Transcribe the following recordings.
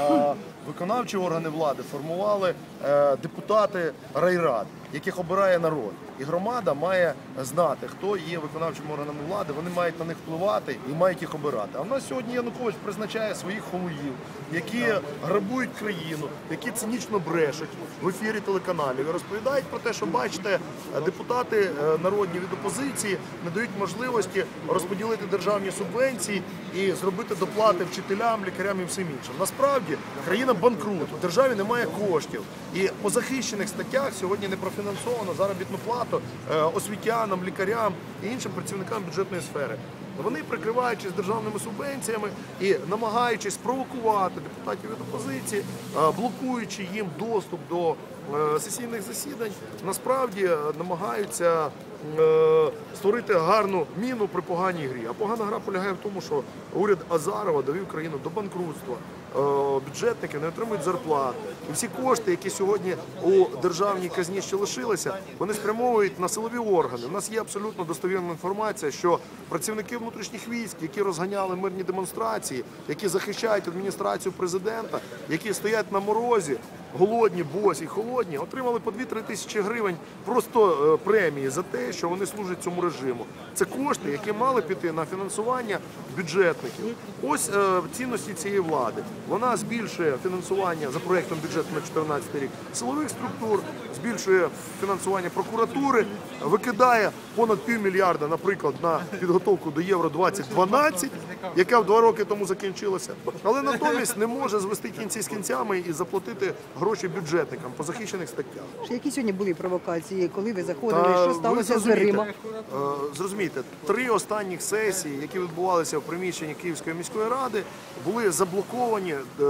е, виконавчі органи влади формували е, депутати райрад, яких обирає народ. І громада має знати, хто є виконавчими органами влади. Вони мають на них впливати і мають їх обирати. А в нас сьогодні Янукович призначає своїх холуїв, які грабують країну, які цинічно брешуть в ефірі телеканалів і розповідають про те, що бачите, депутати е, народні від опозиції не дають можливості розподілити державні субвенції і зробити доплати вчителям, лікарям і всім іншим. Насправді країна банкрут, у державі немає коштів. І по захищених статтях сьогодні не профінансовано заробітну плату е, освітянам, лікарям і іншим працівникам бюджетної сфери. Вони прикриваючись державними субвенціями і намагаючись провокувати депутатів від опозиції, е, блокуючи їм доступ до е, сесійних засідань, насправді е, намагаються створити гарну міну при поганій грі. А погана гра полягає в тому, що уряд Азарова довів країну до банкрутства. Бюджетники не отримують зарплат. І всі кошти, які сьогодні у державній казні ще лишилися, вони спрямовують на силові органи. У нас є абсолютно достовірна інформація, що працівники внутрішніх військ, які розганяли мирні демонстрації, які захищають адміністрацію президента, які стоять на морозі, голодні, босі, холодні, отримали по 2-3 тисячі гривень просто е, премії за те, що вони служать цьому режиму. Це кошти, які мали піти на фінансування бюджетників. Ось е, цінності цієї влади. Вона збільшує фінансування за проєктом бюджету на 2014 рік силових структур, збільшує фінансування прокуратури, викидає понад півмільярда, наприклад, на підготовку до Євро 2012, яка два роки тому закінчилася, але натомість не може звести кінці з кінцями і заплатити гроші бюджетникам по захищених статтях. Які сьогодні були провокації, коли ви заходили, Та що сталося з дверима? е, Зрозумійте, три останніх сесії, які відбувалися в приміщенні Київської міської ради, були заблоковані е,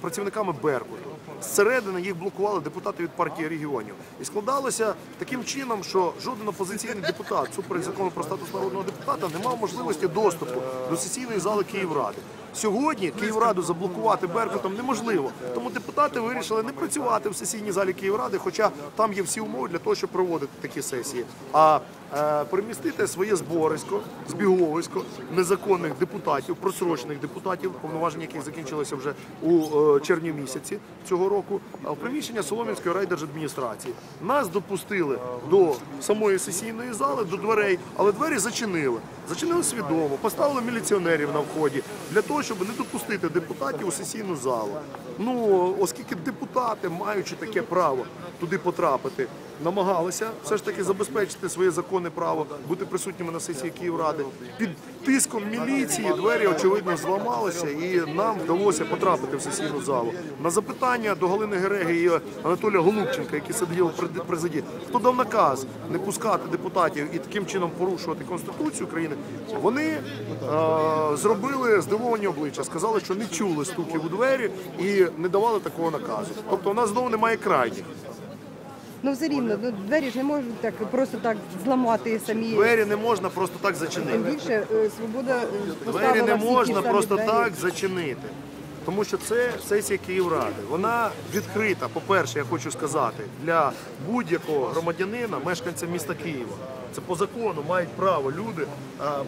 працівниками Беркуту. Зсередини їх блокували депутати від партії регіонів. І складалося таким чином, що жоден опозиційний депутат, супереч закону про статус народного депутата, не мав можливості доступу до сесійної зали Київради. Сьогодні Київраду заблокувати Беркутом неможливо. Тому депутати вирішили не працювати в сесійній залі Київради, хоча там є всі умови для того, щоб проводити такі сесії. А е, перемістити своє зборисько, збіговисько незаконних депутатів, просрочених депутатів, повноваження яких закінчилися вже у е, червні місяці цього року, а в приміщення Солом'янської райдержадміністрації. Нас допустили до самої сесійної зали, до дверей, але двері зачинили. Зачинили свідомо, поставили міліціонерів на вході для того, щоб не допустити депутатів у сесійну залу. Ну, оскільки депутати, маючи таке право туди потрапити, намагалися все ж таки забезпечити своє законне право бути присутніми на сесії Київради. Під тиском міліції двері очевидно зламалися, і нам вдалося потрапити в сесійну залу. На запитання до Галини Гереги і Анатолія Голубченка, які сиділи при президії, хто дав наказ не пускати депутатів і таким чином порушувати конституцію країни, вони е, зробили здивовані обличчя, сказали, що не чули стуків у двері і не давали такого наказу. Тобто, у нас знову немає крайніх. Ну все рівно, ну, двері ж не можуть так просто так зламати самі. Двері не можна просто так Тим зачинити. більше е, свобода е, Двері не всі ті можна самі просто двері. так зачинити. Тому що це сесія Київради. Вона відкрита, по-перше, я хочу сказати, для будь-якого громадянина, мешканця міста Києва. Це по закону мають право люди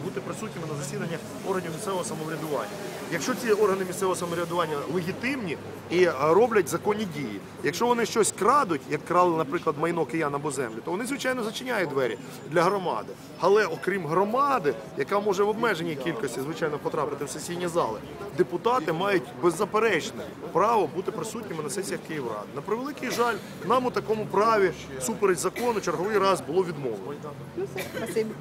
бути присутніми на засіданнях органів місцевого самоврядування. Якщо ці органи місцевого самоврядування легітимні і роблять законні дії, якщо вони щось крадуть, як крали, наприклад, майно киян або землю, то вони звичайно зачиняють двері для громади. Але окрім громади, яка може в обмеженій кількості, звичайно, потрапити в сесійні зали, депутати мають беззаперечне право бути присутніми на сесіях Київради. На превеликий жаль, нам у такому праві супереч закону черговий раз було відмовлено. Ну все, спасибі.